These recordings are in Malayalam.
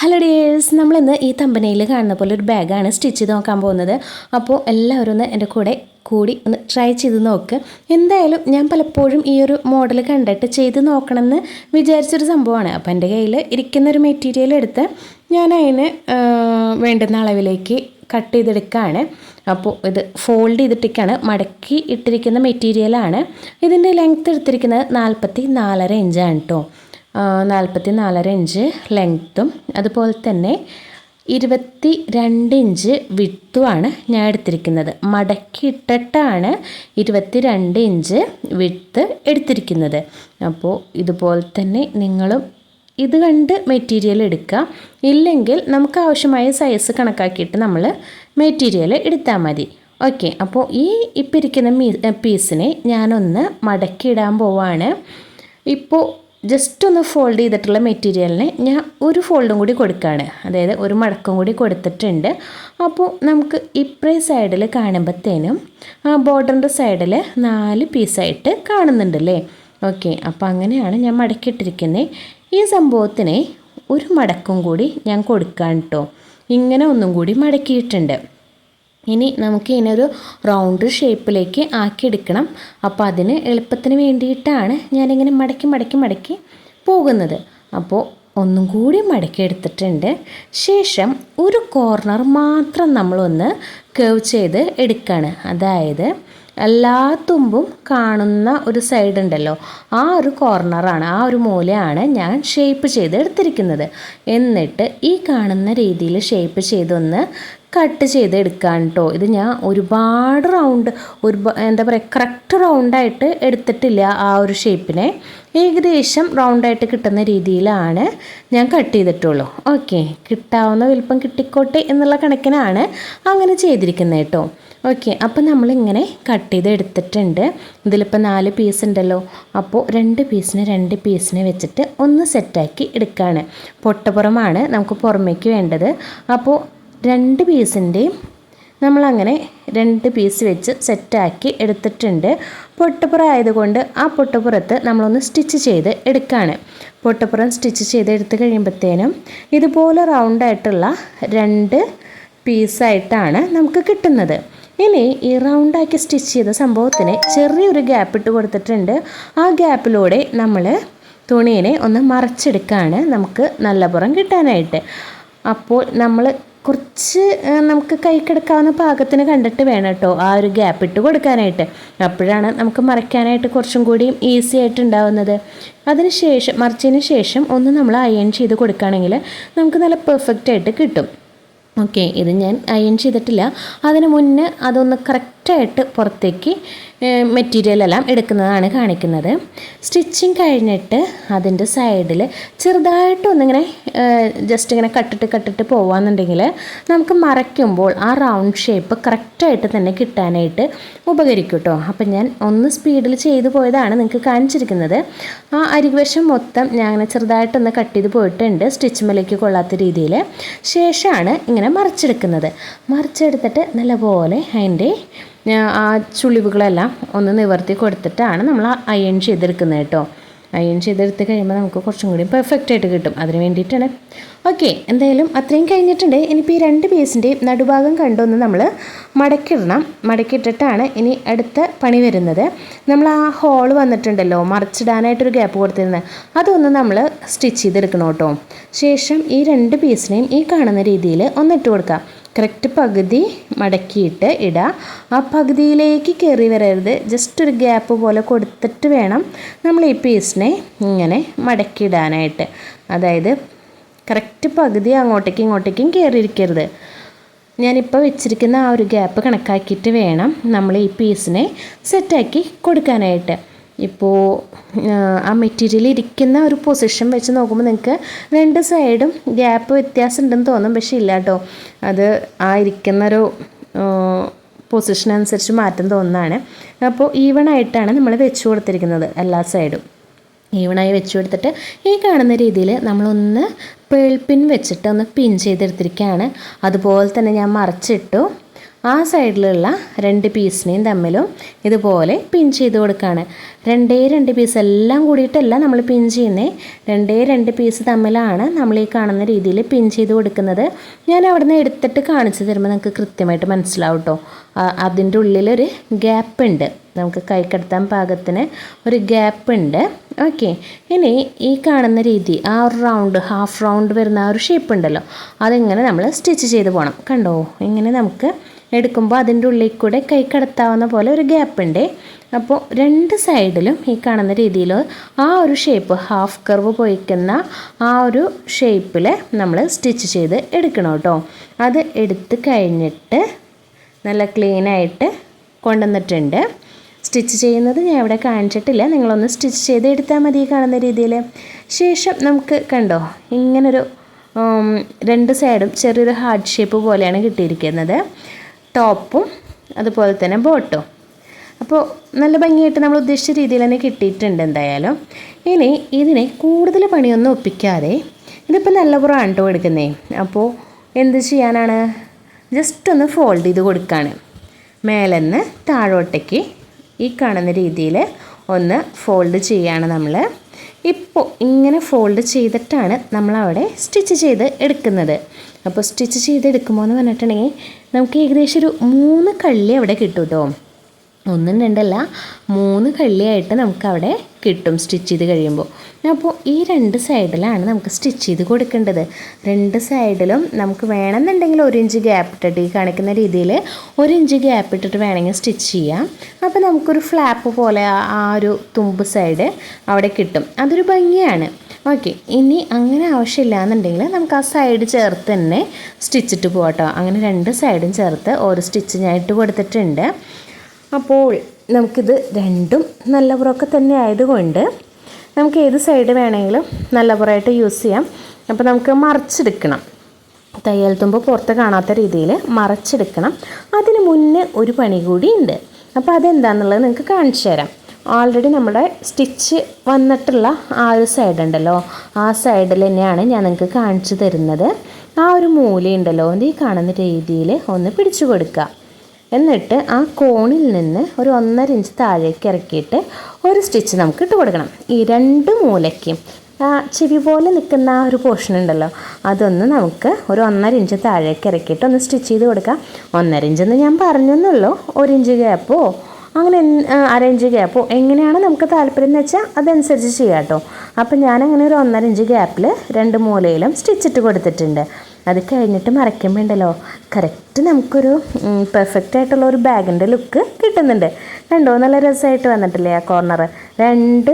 ഹലോ ഡേഴ്സ് നമ്മളിന്ന് ഈ തമ്പനയിൽ കാണുന്ന പോലെ ഒരു ബാഗാണ് സ്റ്റിച്ച് ചെയ്ത് നോക്കാൻ പോകുന്നത്. അപ്പോൾ എല്ലാവരും ഒന്ന് എന്റെ കൂടെ കൂടി ഒന്ന് ട്രൈ ചെയ്ത് നോക്ക്. എന്തായാലും ഞാൻ പലപ്പോഴും ഈ ഒരു മോഡൽ കണ്ടിട്ട് ചെയ്ത് നോക്കണമെന്ന് വിചാരിച്ചൊരു സംഭവമാണ്. അപ്പോൾ എന്റെ കയ്യിൽ ഇരിക്കുന്ന ഒരു മെറ്റീരിയൽ എടുത്ത് ഞാൻ അതിന് വേണ്ടുന്ന അളവിലേക്ക് കട്ട് ചെയ്തെടുക്കുകയാണ് അപ്പോൾ ഇത് ഫോൾഡ് ചെയ്തിട്ടൊക്കെയാണ് മടക്കി ഇട്ടിരിക്കുന്ന മെറ്റീരിയലാണ് ഇതിന്റെ ലെങ്ത്ത് എടുത്തിരിക്കുന്നത് നാൽപ്പത്തി നാലര ഇഞ്ചാണ് കേട്ടോ നാൽപ്പത്തി നാലര ഇഞ്ച് ലെങ്ത്തും അതുപോലെ തന്നെ ഇരുപത്തി രണ്ട് ഇഞ്ച് വിട്ടുമാണ് ഞാൻ എടുത്തിരിക്കുന്നത്. മടക്കി ഇട്ടിട്ടാണ് ഇരുപത്തി രണ്ട് ഇഞ്ച് വിട്ട് എടുത്തിരിക്കുന്നത്. അപ്പോൾ ഇതുപോലെ തന്നെ നിങ്ങളും ഇത് കണ്ട് മെറ്റീരിയൽ എടുക്കുക ഇല്ലെങ്കിൽ നമുക്ക് ആവശ്യമായ സൈസ് കണക്കാക്കിയിട്ട് നമ്മൾ മെറ്റീരിയൽ എടുത്താൽ മതി. ഓക്കെ അപ്പോൾ ഈ ഇപ്പം ഇരിക്കുന്ന മീ പീസിനെ ഞാനൊന്ന് മടക്കി ഇടാൻ പോവാണ്. ഇപ്പോൾ ജസ്റ്റ് ഒന്ന് ഫോൾഡ് ചെയ്തിട്ടുള്ള മെറ്റീരിയലിന് ഞാൻ ഒരു ഫോൾഡും കൂടി കൊടുക്കുകയാണ് അതായത് ഒരു മടക്കം കൂടി കൊടുത്തിട്ടുണ്ട്. അപ്പോൾ നമുക്ക് ഇപ്പറേ സൈഡിൽ കാണുമ്പോഴത്തേനും ആ ബോർഡറിന്റെ സൈഡിൽ നാല് പീസായിട്ട് കാണുന്നുണ്ടല്ലേ ഓക്കെ അപ്പോൾ അങ്ങനെയാണ് ഞാൻ മടക്കിയിട്ടിരിക്കുന്നത് ഈ സംഭവത്തിന് ഒരു മടക്കം കൂടി ഞാൻ കൊടുക്കാൻ കേട്ടോ ഇങ്ങനെ ഒന്നും കൂടി മടക്കിയിട്ടുണ്ട്. ഇനി നമുക്ക് ഇതിനൊരു റൗണ്ട് ഷേപ്പിലേക്ക് ആക്കിയെടുക്കണം. അപ്പോൾ അതിന് എളുപ്പത്തിന് വേണ്ടിയിട്ടാണ് ഞാനിങ്ങനെ മടക്കി മടക്കി മടക്കി പോകുന്നത്. അപ്പോൾ ഒന്നും കൂടി മടക്കി എടുത്തിട്ടുണ്ട്. ശേഷം ഒരു കോർണർ മാത്രം നമ്മളൊന്ന് കേവ് ചെയ്ത് എടുക്കുകയാണ് അതായത് എല്ലാ തുമ്പും കാണുന്ന ഒരു സൈഡ് ഉണ്ടല്ലോ ആ ഒരു കോർണറാണ് ആ ഒരു മൂലയാണ് ഞാൻ ഷേപ്പ് ചെയ്ത് എടുത്തിരിക്കുന്നത്. എന്നിട്ട് ഈ കാണുന്ന രീതിയിൽ ഷേപ്പ് ചെയ്തൊന്ന് കട്ട് ചെയ്ത് എടുക്കാൻ കേട്ടോ ഇത് ഞാൻ ഒരുപാട് റൗണ്ട് ഒരു എന്താ പറയുക കറക്റ്റ് റൗണ്ടായിട്ട് എടുത്തിട്ടില്ല ആ ഒരു ഷേപ്പിനെ ഏകദേശം റൗണ്ടായിട്ട് കിട്ടുന്ന രീതിയിലാണ് ഞാൻ കട്ട് ചെയ്തിട്ടുള്ളൂ. ഓക്കെ കിട്ടാവുന്ന വലിപ്പം കിട്ടിക്കോട്ടെ എന്നുള്ള കണക്കിനാണ് അങ്ങനെ ചെയ്തിരിക്കുന്നത് കേട്ടോ ഓക്കെ അപ്പോൾ നമ്മളിങ്ങനെ കട്ട് ചെയ്ത് എടുത്തിട്ടുണ്ട് ഇതിലിപ്പോൾ നാല് പീസ് ഉണ്ടല്ലോ. അപ്പോൾ രണ്ട് പീസിന് രണ്ട് പീസിനെ വെച്ചിട്ട് ഒന്ന് സെറ്റാക്കി എടുക്കുകയാണ് പൊട്ടപ്പുറമാണ് നമുക്ക് പുറമേക്ക് വേണ്ടത്. അപ്പോൾ രണ്ട് പീസിന്റെയും നമ്മളങ്ങനെ രണ്ട് പീസ് വെച്ച് സെറ്റാക്കി എടുത്തിട്ടുണ്ട്. പൊട്ടപ്പുറം ആയതുകൊണ്ട് ആ പൊട്ടപ്പുറത്ത് നമ്മളൊന്ന് സ്റ്റിച്ച് ചെയ്ത് എടുക്കുകയാണ് പൊട്ടപ്പുറം സ്റ്റിച്ച് ചെയ്ത് എടുത്തു കഴിയുമ്പോഴത്തേനും ഇതുപോലെ റൗണ്ടായിട്ടുള്ള രണ്ട് പീസായിട്ടാണ് നമുക്ക് കിട്ടുന്നത്. ഇനി ഈ റൗണ്ടാക്കി സ്റ്റിച്ച് ചെയ്ത സംഭവത്തിന് ചെറിയൊരു ഗ്യാപ്പ് ഇട്ട് കൊടുത്തിട്ടുണ്ട്. ആ ഗ്യാപ്പിലൂടെ നമ്മൾ തുണീനെ ഒന്ന് മറച്ചെടുക്കുകയാണ് നമുക്ക് നല്ല പുറം കിട്ടാനായിട്ട്. അപ്പോൾ നമ്മൾ കുറച്ച് നമുക്ക് കൈ കിടക്കാവുന്ന പാകത്തിന് കണ്ടിട്ട് വേണം കേട്ടോ. ആ ഒരു ഗ്യാപ്പ് ഇട്ട് കൊടുക്കാനായിട്ട്. അപ്പോഴാണ് നമുക്ക് മറയ്ക്കാനായിട്ട് കുറച്ചും കൂടി ഈസി ആയിട്ട് ഉണ്ടാവുന്നത്. അതിന് ശേഷം മറിച്ചതിന് ശേഷം ഒന്ന് നമ്മൾ അയൺ ചെയ്ത് കൊടുക്കുകയാണെങ്കിൽ നമുക്ക് നല്ല പെർഫെക്റ്റ് ആയിട്ട് കിട്ടും. ഓക്കെ ഇത് ഞാൻ അയൺ ചെയ്തിട്ടില്ല. അതിന് മുന്നേ അതൊന്ന് കറക്റ്റായിട്ട് പുറത്തേക്ക് മെറ്റീരിയൽ എല്ലാം എടുക്കുന്നതാണ് കാണിക്കുന്നത്. സ്റ്റിച്ചിങ് കഴിഞ്ഞിട്ട് അതിന്റെ സൈഡിൽ ചെറുതായിട്ടൊന്നിങ്ങനെ ജസ്റ്റ് ഇങ്ങനെ കട്ടിട്ട് കട്ടിട്ട് പോവാന്നുണ്ടെങ്കിൽ നമുക്ക് മറയ്ക്കുമ്പോൾ ആ റൗണ്ട് ഷേപ്പ് കറക്റ്റായിട്ട് തന്നെ കിട്ടാനായിട്ട് ഉപകരിക്കും കേട്ടോ അപ്പം ഞാൻ ഒന്ന് സ്പീഡിൽ ചെയ്തു പോയതാണ് നിങ്ങൾക്ക് കാണിച്ചിരിക്കുന്നത്. ആ അരികുവശം മൊത്തം ഞാൻ അങ്ങനെ ചെറുതായിട്ടൊന്ന് കട്ട് ചെയ്ത് പോയിട്ടുണ്ട് സ്റ്റിച്ച് മലയ്ക്ക് കൊള്ളാത്ത രീതിയിൽ ശേഷമാണ് ഇങ്ങനെ മറിച്ചെടുക്കുന്നത്. മറിച്ചെടുത്തിട്ട് നല്ലപോലെ അതിന്റെ ആ ചുളിവുകളെല്ലാം ഒന്ന് നിവർത്തി കൊടുത്തിട്ടാണ് നമ്മൾ അയൺ ചെയ്തെടുക്കുന്നത് കേട്ടോ. അയൺ ചെയ്തെടുത്ത് കഴിയുമ്പോൾ നമുക്ക് കുറച്ചും കൂടി പെർഫെക്റ്റ് ആയിട്ട് കിട്ടും. അതിന് വേണ്ടിയിട്ടാണ്. ഓക്കെ എന്തായാലും അത്രയും കഴിഞ്ഞിട്ടുണ്ട്. ഇനിയിപ്പോൾ ഈ രണ്ട് പീസിന്റെയും നടുഭാഗം കണ്ടൊന്ന് നമ്മൾ മടക്കിടണം. മടക്കിട്ടിട്ടാണ് ഇനി അടുത്ത പണി വരുന്നത്. നമ്മൾ ആ ഹോൾ വന്നിട്ടുണ്ടല്ലോ മറിച്ചിടാനായിട്ടൊരു ഗ്യാപ്പ് കൊടുത്തിരുന്നത്. അതൊന്ന് നമ്മൾ സ്റ്റിച്ച് ചെയ്തെടുക്കണം കേട്ടോ. ശേഷം ഈ രണ്ട് പീസിനെയും ഈ കാണുന്ന രീതിയിൽ ഒന്നിട്ട് കൊടുക്കാം. കറക്റ്റ് പകുതി മടക്കിയിട്ട് ഇടുക ആ പകുതിയിലേക്ക് കയറി വരരുത്. ജസ്റ്റ് ഒരു ഗ്യാപ്പ് പോലെ കൊടുത്തിട്ട് വേണം നമ്മൾ ഈ പീസിനെ ഇങ്ങനെ മടക്കിയിടാനായിട്ട്. അതായത് കറക്റ്റ് പകുതി അങ്ങോട്ടേക്കും ഇങ്ങോട്ടേക്കും കയറിയിരിക്കരുത് ഞാനിപ്പോൾ വെച്ചിരിക്കുന്ന ആ ഒരു ഗ്യാപ്പ് കണക്കാക്കിയിട്ട് വേണം നമ്മൾ ഈ പീസിനെ സെറ്റാക്കി കൊടുക്കാനായിട്ട്. ഇപ്പോൾ ആ മെറ്റീരിയൽ ഇരിക്കുന്ന ഒരു പൊസിഷൻ വെച്ച് നോക്കുമ്പോൾ നിങ്ങൾക്ക് രണ്ട് സൈഡും ഗ്യാപ്പ് വ്യത്യാസം ഉണ്ടെന്ന് തോന്നും പക്ഷേ ഇല്ല കേട്ടോ അത് ആ ഇരിക്കുന്നൊരു പൊസിഷൻ അനുസരിച്ച് മാറ്റം തോന്നുന്നതാണ്. അപ്പോൾ ഈവൺ ആയിട്ടാണ് നമ്മൾ വെച്ച് കൊടുത്തിരിക്കുന്നത് എല്ലാ സൈഡും ഈവണായി വെച്ച് കൊടുത്തിട്ട് ഈ കാണുന്ന രീതിയിൽ നമ്മളൊന്ന് പേൾ പിൻ വെച്ചിട്ട് ഒന്ന് പിൻ ചെയ്തെടുത്തിരിക്കുകയാണ് അതുപോലെ തന്നെ ഞാൻ മറച്ചിട്ടു ആ സൈഡിലുള്ള രണ്ട് പീസിനെയും തമ്മിലും ഇതുപോലെ പിൻ ചെയ്ത് കൊടുക്കുകയാണ് രണ്ടേ രണ്ട് പീസ് എല്ലാം കൂടിയിട്ടല്ല നമ്മൾ പിൻ ചെയ്യുന്നത് രണ്ടേ രണ്ട് പീസ് തമ്മിലാണ് നമ്മൾ ഈ കാണുന്ന രീതിയിൽ പിൻ ചെയ്ത് കൊടുക്കുന്നത്. ഞാൻ അവിടെ നിന്ന് എടുത്തിട്ട് കാണിച്ചു തരുമ്പോൾ നമുക്ക് കൃത്യമായിട്ട് മനസ്സിലാവും കേട്ടോ അതിന്റെ ഉള്ളിലൊരു ഗ്യാപ്പ് ഉണ്ട്. നമുക്ക് കൈക്കടത്താൻ പാകത്തിന് ഒരു ഗ്യാപ്പ് ഉണ്ട്. ഓക്കെ. ഇനി ഈ കാണുന്ന രീതി ആ ഒരു റൗണ്ട് ഹാഫ് റൗണ്ട് വരുന്ന ആ ഒരു ഷേപ്പ് ഉണ്ടല്ലോ അതിങ്ങനെ നമ്മൾ സ്റ്റിച്ച് ചെയ്ത് പോകണം കണ്ടോ? ഇങ്ങനെ നമുക്ക് എടുക്കുമ്പോൾ അതിന്റെ ഉള്ളിൽ കൂടെ കൈ കടത്താവുന്ന പോലെ ഒരു ഗ്യാപ്പ് ഉണ്ട്. അപ്പോൾ രണ്ട് സൈഡിലും ഈ കാണുന്ന രീതിയിൽ ആ ഒരു ഷേപ്പ് ഹാഫ് കർവ് പോയിക്കുന്ന ആ ഒരു ഷേപ്പിൽ നമ്മൾ സ്റ്റിച്ച് ചെയ്ത് എടുക്കണം കേട്ടോ. അത് എടുത്ത് കഴിഞ്ഞിട്ട് നല്ല ക്ലീനായിട്ട് കൊണ്ടുവന്നിട്ടുണ്ട്. സ്റ്റിച്ച് ചെയ്യുന്നത് ഞാൻ ഇവിടെ കാണിച്ചിട്ടില്ല. നിങ്ങളൊന്ന് സ്റ്റിച്ച് ചെയ്ത് എടുത്താൽ മതി കാണുന്ന രീതിയിൽ. ശേഷം നമുക്ക് കണ്ടോ ഇങ്ങനൊരു രണ്ട് സൈഡും ചെറിയൊരു ഹാർട്ട് ഷേപ്പ് പോലെയാണ് കിട്ടിയിരിക്കുന്നത്. ടോപ്പും അതുപോലെ തന്നെ ബോട്ടും അപ്പോൾ നല്ല ഭംഗിയായിട്ട് നമ്മൾ ഉദ്ദേശിച്ച രീതിയിൽ തന്നെ കിട്ടിയിട്ടുണ്ട് എന്തായാലും. ഇനി ഇതിനെ കൂടുതൽ പണിയൊന്നും ഒപ്പിക്കാതെ ഇതിപ്പോൾ നല്ല പുറമാണ് കേട്ടോ എടുക്കുന്നേ. അപ്പോൾ എന്ത് ചെയ്യാനാണ്? ജസ്റ്റ് ഒന്ന് ഫോൾഡ് ചെയ്ത് കൊടുക്കുകയാണ് മേലെന്ന് താഴോട്ടേക്ക് ഈ കാണുന്ന രീതിയിൽ ഒന്ന് ഫോൾഡ് ചെയ്യാണ് നമ്മൾ ഇപ്പോൾ ഇങ്ങനെ ഫോൾഡ് ചെയ്തിട്ടാണ് നമ്മളവിടെ സ്റ്റിച്ച് ചെയ്ത് എടുക്കുന്നത്. അപ്പോൾ സ്റ്റിച്ച് ചെയ്ത് എടുക്കുമ്പോൾ എന്ന് പറഞ്ഞിട്ടുണ്ടെങ്കിൽ നമുക്ക് ഏകദേശം ഒരു മൂന്ന് കള്ളി അവിടെ കിട്ടും കേട്ടോ ഒന്നും രണ്ടല്ല മൂന്ന് കള്ളിയായിട്ട് നമുക്കവിടെ കിട്ടും സ്റ്റിച്ച് ചെയ്ത് കഴിയുമ്പോൾ. അപ്പോൾ ഈ രണ്ട് സൈഡിലാണ് നമുക്ക് സ്റ്റിച്ച് ചെയ്ത് കൊടുക്കേണ്ടത്. രണ്ട് സൈഡിലും നമുക്ക് വേണമെന്നുണ്ടെങ്കിൽ ഒരു ഇഞ്ച് ഗ്യാപ്പ് ഇട്ടിട്ട് ഈ കാണിക്കുന്ന രീതിയിൽ ഒരു ഇഞ്ച് ഗ്യാപ്പ് ഇട്ടിട്ട് വേണമെങ്കിൽ സ്റ്റിച്ച് ചെയ്യാം. അപ്പോൾ നമുക്കൊരു ഫ്ലാപ്പ് പോലെ ആ- ഒരു തുമ്പ് സൈഡ് അവിടെ കിട്ടും. അതൊരു ഭംഗിയാണ്. ഓക്കെ ഇനി അങ്ങനെ ആവശ്യമില്ല എന്നുണ്ടെങ്കിൽ നമുക്ക് ആ സൈഡ് ചേർത്ത് തന്നെ സ്റ്റിച്ചിട്ട് പോകട്ടോ അങ്ങനെ രണ്ട് സൈഡും ചേർത്ത് ഓരോ സ്റ്റിച്ച് ഞാൻ ഇട്ട് കൊടുത്തിട്ടുണ്ട്. അപ്പോൾ നമുക്കിത് രണ്ടും നല്ല പുറമൊക്കെ തന്നെ ആയതുകൊണ്ട് നമുക്ക് ഏത് സൈഡ് വേണമെങ്കിലും നല്ല പുറമായിട്ട് യൂസ് ചെയ്യാം. അപ്പോൾ നമുക്ക് മറിച്ചെടുക്കണം. തയ്യൽ തുമ്പ് പുറത്ത് കാണാത്ത രീതിയിൽ മറച്ചെടുക്കണം. അതിന് മുന്നേ ഒരു പണി കൂടി ഉണ്ട്. അപ്പോൾ അതെന്താണെന്നുള്ളത് നിങ്ങൾക്ക് കാണിച്ചു തരാം. ഓൾറെഡി നമ്മുടെ സ്റ്റിച്ച് വന്നിട്ടുള്ള ആ ഒരു സൈഡ് ഉണ്ടല്ലോ. ആ സൈഡിൽ തന്നെയാണ് ഞാൻ നിങ്ങൾക്ക് കാണിച്ചു തരുന്നത്. ആ ഒരു മൂലയുണ്ടല്ലോ ഈ കാണുന്ന രീതിയിൽ ഒന്ന് പിടിച്ചു കൊടുക്കുക. എന്നിട്ട് ആ കോണിൽ നിന്ന് ഒരു ഒന്നര ഇഞ്ച് താഴേക്ക് ഇറക്കിയിട്ട് ഒരു സ്റ്റിച്ച് നമുക്ക് ഇട്ട് കൊടുക്കണം. ഈ രണ്ട് മൂലയ്ക്കും ആ ചെവി പോലെ നിൽക്കുന്ന ആ ഒരു പോർഷൻ ഉണ്ടല്ലോ അതൊന്ന് നമുക്ക് ഒരു ഒന്നര ഇഞ്ച് താഴേക്ക് ഇറക്കിയിട്ട് ഒന്ന് സ്റ്റിച്ച് ചെയ്ത് കൊടുക്കാം. ഒന്നര ഇഞ്ചെന്ന് ഞാൻ പറഞ്ഞെന്നുള്ളൂ ഒരു ഇഞ്ച് ഗ്യാപ്പോ അങ്ങനെ അര ഇഞ്ച് ഗ്യാപ്പോ എങ്ങനെയാണ് നമുക്ക് താല്പര്യം എന്ന് വെച്ചാൽ അതനുസരിച്ച് ചെയ്യാം കേട്ടോ. അപ്പം ഞാനങ്ങനെ ഒരു ഒന്നര ഇഞ്ച് ഗ്യാപ്പിൽ രണ്ട് മൂലയിലും സ്റ്റിച്ചിട്ട് കൊടുത്തിട്ടുണ്ട്. അത് കഴിഞ്ഞിട്ട് മറയ്ക്കുമ്പോൾ ഉണ്ടല്ലോ കറക്റ്റ് നമുക്കൊരു പെർഫെക്റ്റ് ആയിട്ടുള്ള ഒരു ബാഗിന്റെ ലുക്ക് കിട്ടുന്നുണ്ട്. കണ്ടോ? നല്ല രസമായിട്ട് വന്നിട്ടില്ലേ ആ കോർണർ രണ്ട്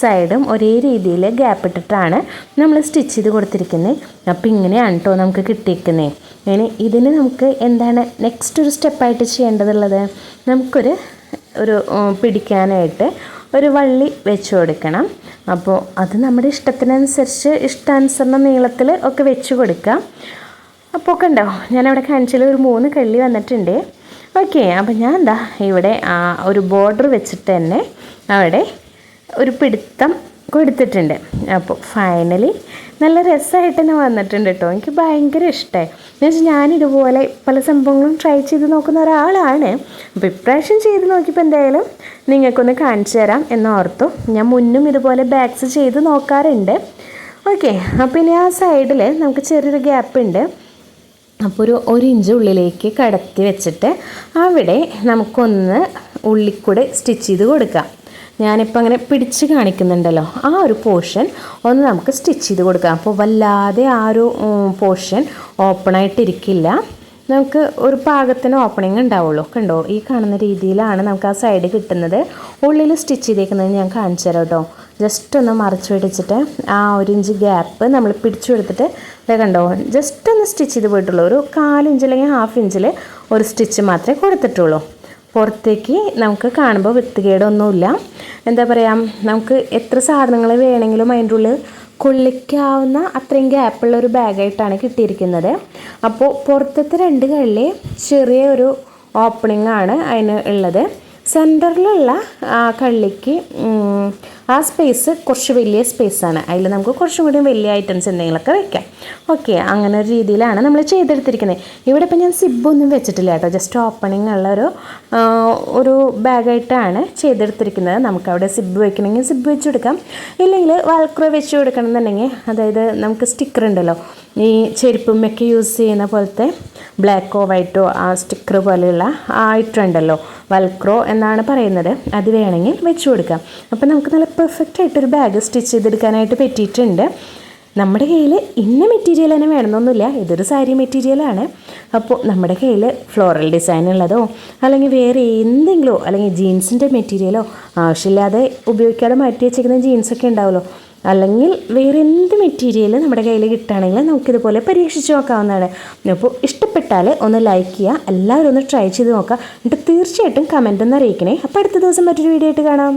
സൈഡും ഒരേ രീതിയിൽ ഗ്യാപ്പ് ഇട്ടിട്ടാണ് നമ്മൾ സ്റ്റിച്ച് ചെയ്ത് കൊടുത്തിരിക്കുന്നത് അപ്പോൾ ഇങ്ങനെയാണ് കേട്ടോ നമുക്ക് കിട്ടിയിരിക്കുന്നത് ഇനി ഇതിന് നമുക്ക് എന്താണ് നെക്സ്റ്റ് ഒരു സ്റ്റെപ്പായിട്ട് ചെയ്യേണ്ടതുള്ളത്? നമുക്കൊരു ഒരു പിടിക്കാനായിട്ട് ഒരു വള്ളി വെച്ച് കൊടുക്കണം. അപ്പോൾ അത് നമ്മുടെ ഇഷ്ടത്തിനനുസരിച്ച് ഇഷ്ടാനുസരണം നീളത്തിൽ ഒക്കെ വെച്ച് കൊടുക്കാം. അപ്പോൾ ഒക്കെ ഉണ്ടോ ഞാനവിടെ കാണിച്ചാൽ ഒരു മൂന്ന് കള്ളി വന്നിട്ടുണ്ട്. ഓക്കെ അപ്പോൾ ഞാൻ എന്താ ഇവിടെ ഒരു ബോർഡർ വെച്ചിട്ട് തന്നെ അവിടെ ഒരു പിടുത്തം കൊടുത്തിട്ടുണ്ട്. അപ്പോൾ ഫൈനലി നല്ല രസമായിട്ട് തന്നെ വന്നിട്ടുണ്ട് കേട്ടോ എനിക്ക് ഭയങ്കര ഇഷ്ടമായി എന്ന് വെച്ചാൽ ഞാനിതുപോലെ പല സംഭവങ്ങളും ട്രൈ ചെയ്ത് നോക്കുന്ന ഒരാളാണ്. അപ്പോൾ ഇപ്രാവശ്യം ചെയ്ത് നോക്കിയപ്പോൾ എന്തായാലും നിങ്ങൾക്കൊന്ന് കാണിച്ചു തരാം എന്നോർത്തു. ഞാൻ മുന്നും ഇതുപോലെ ബാഗ്സ് ചെയ്ത് നോക്കാറുണ്ട്. ഓക്കെ അപ്പോൾ ഇനി ആ സൈഡിൽ നമുക്ക് ചെറിയൊരു ഗ്യാപ്പ് ഉണ്ട്. അപ്പോൾ ഒരു ഒരു ഇഞ്ച് ഉള്ളിലേക്ക് കടത്തി വെച്ചിട്ട് അവിടെ നമുക്കൊന്ന് ഉള്ളിക്കൂടെ സ്റ്റിച്ച് ചെയ്ത് കൊടുക്കാം. ഞാനിപ്പോൾ അങ്ങനെ പിടിച്ച് കാണിക്കുന്നുണ്ടല്ലോ. ആ ഒരു പോർഷൻ ഒന്ന് നമുക്ക് സ്റ്റിച്ച് ചെയ്ത് കൊടുക്കാം. അപ്പോൾ വല്ലാതെ ആ ഒരു പോർഷൻ ഓപ്പണായിട്ടിരിക്കില്ല നമുക്ക് ഒരു പാകത്തിന് ഓപ്പണിങ് ഉണ്ടാവുള്ളൂ. കണ്ടോ? ഈ കാണുന്ന രീതിയിലാണ് നമുക്ക് ആ സൈഡ് കിട്ടുന്നത്. ഉള്ളിൽ സ്റ്റിച്ച് ചെയ്തേക്കുന്നത് ഞാൻ കാണിച്ചു തരാം കേട്ടോ. ജസ്റ്റ് ഒന്ന് മറിച്ച് പിടിച്ചിട്ട് ആ ഒരു ഇഞ്ച് ഗ്യാപ്പ് നമ്മൾ പിടിച്ചു കൊടുത്തിട്ട് ഇത് കണ്ടോ? ജസ്റ്റ് ഒന്ന് സ്റ്റിച്ച് ചെയ്ത് പോയിട്ടുള്ളൂ. ഒരു കാലിഞ്ച് അല്ലെങ്കിൽ ഹാഫ് ഇഞ്ചിൽ ഒരു സ്റ്റിച്ച് മാത്രമേ കൊടുത്തിട്ടുള്ളൂ. പുറത്തേക്ക് നമുക്ക് കാണുമ്പോൾ വൃത്തികേടൊന്നുമില്ല. എന്താ പറയുക നമുക്ക് എത്ര സാധനങ്ങൾ വേണമെങ്കിലും അതിന്റെ ഉള്ളിൽ കൊള്ളിക്കാവുന്ന അത്രയും ഗ്യാപ്പുള്ള ഒരു ബാഗായിട്ടാണ് കിട്ടിയിരിക്കുന്നത്. അപ്പോൾ പുറത്തത്തെ രണ്ട് കള്ളി ചെറിയ ഒരു ഓപ്പണിംഗ് ആണ് അതിന് ഉള്ളത്. സെന്ററിലുള്ള കള്ളിക്ക് ആ സ്പേസ് കുറച്ച് വലിയ സ്പേസാണ് അതിൽ നമുക്ക് കുറച്ചും കൂടി വലിയ ഐറ്റംസ് എന്തെങ്കിലുമൊക്കെ വെക്കാം. ഓക്കെ അങ്ങനെ ഒരു രീതിയിലാണ് നമ്മൾ ചെയ്തെടുത്തിരിക്കുന്നത് ഇവിടെ ഇപ്പം ഞാൻ സിബൊന്നും വെച്ചിട്ടില്ല കേട്ടോ. ജസ്റ്റ് ഓപ്പണിംഗ് ഉള്ള ഒരു ഒരു ബാഗായിട്ടാണ് ചെയ്തെടുത്തിരിക്കുന്നത്. നമുക്ക് അവിടെ സിബ് വെക്കണമെങ്കിൽ സിബ് വെച്ച് കൊടുക്കാം. ഇല്ലെങ്കിൽ വാൽക്രോ വെച്ച് കൊടുക്കണം എന്നുണ്ടെങ്കിൽ അതായത് നമുക്ക് സ്റ്റിക്കർ ഉണ്ടല്ലോ. ഈ ചെരുപ്പുമ്മൊക്കെ യൂസ് ചെയ്യുന്ന പോലത്തെ ബ്ലാക്കോ വൈറ്റോ ആ സ്റ്റിക്കർ പോലെയുള്ള ആയിട്ടുണ്ടല്ലോ വൽക്രോ എന്നാണ് പറയുന്നത്. അത് വേണമെങ്കിൽ വെച്ച് കൊടുക്കാം. അപ്പോൾ നമുക്ക് നല്ല പെർഫെക്റ്റ് ആയിട്ടൊരു ബാഗ് സ്റ്റിച്ച് ചെയ്തെടുക്കാനായിട്ട് പറ്റിയിട്ടുണ്ട്. നമ്മുടെ കയ്യിൽ ഇന്ന മെറ്റീരിയൽ തന്നെ വേണമെന്നൊന്നുമില്ല. ഇതൊരു സാരി മെറ്റീരിയലാണ് അപ്പോൾ നമ്മുടെ കയ്യിൽ ഫ്ലോറൽ ഡിസൈൻ ഉള്ളതോ അല്ലെങ്കിൽ വേറെ എന്തെങ്കിലുമോ അല്ലെങ്കിൽ ജീൻസിന്റെ മെറ്റീരിയലോ ആവശ്യമില്ലാതെ ഉപയോഗിക്കാതെ മാറ്റി വെച്ചിരിക്കുന്ന ജീൻസൊക്കെ ഉണ്ടാവുമല്ലോ. അല്ലെങ്കിൽ വേറെ എന്ത് മെറ്റീരിയൽ നമ്മുടെ കയ്യിൽ കിട്ടുകയാണെങ്കിൽ നമുക്കിതുപോലെ പരീക്ഷിച്ച് നോക്കാവുന്നതാണ്. അപ്പോൾ ഇഷ്ടപ്പെട്ടാൽ ഒന്ന് ലൈക്ക് ചെയ്യുക. എല്ലാവരും ഒന്ന് ട്രൈ ചെയ്ത് നോക്കുക. എന്നിട്ട് തീർച്ചയായിട്ടും കമന്റ് അറിയിക്കണേ. അപ്പോൾ അടുത്ത ദിവസം മറ്റൊരു വീഡിയോ ആയിട്ട് കാണാം.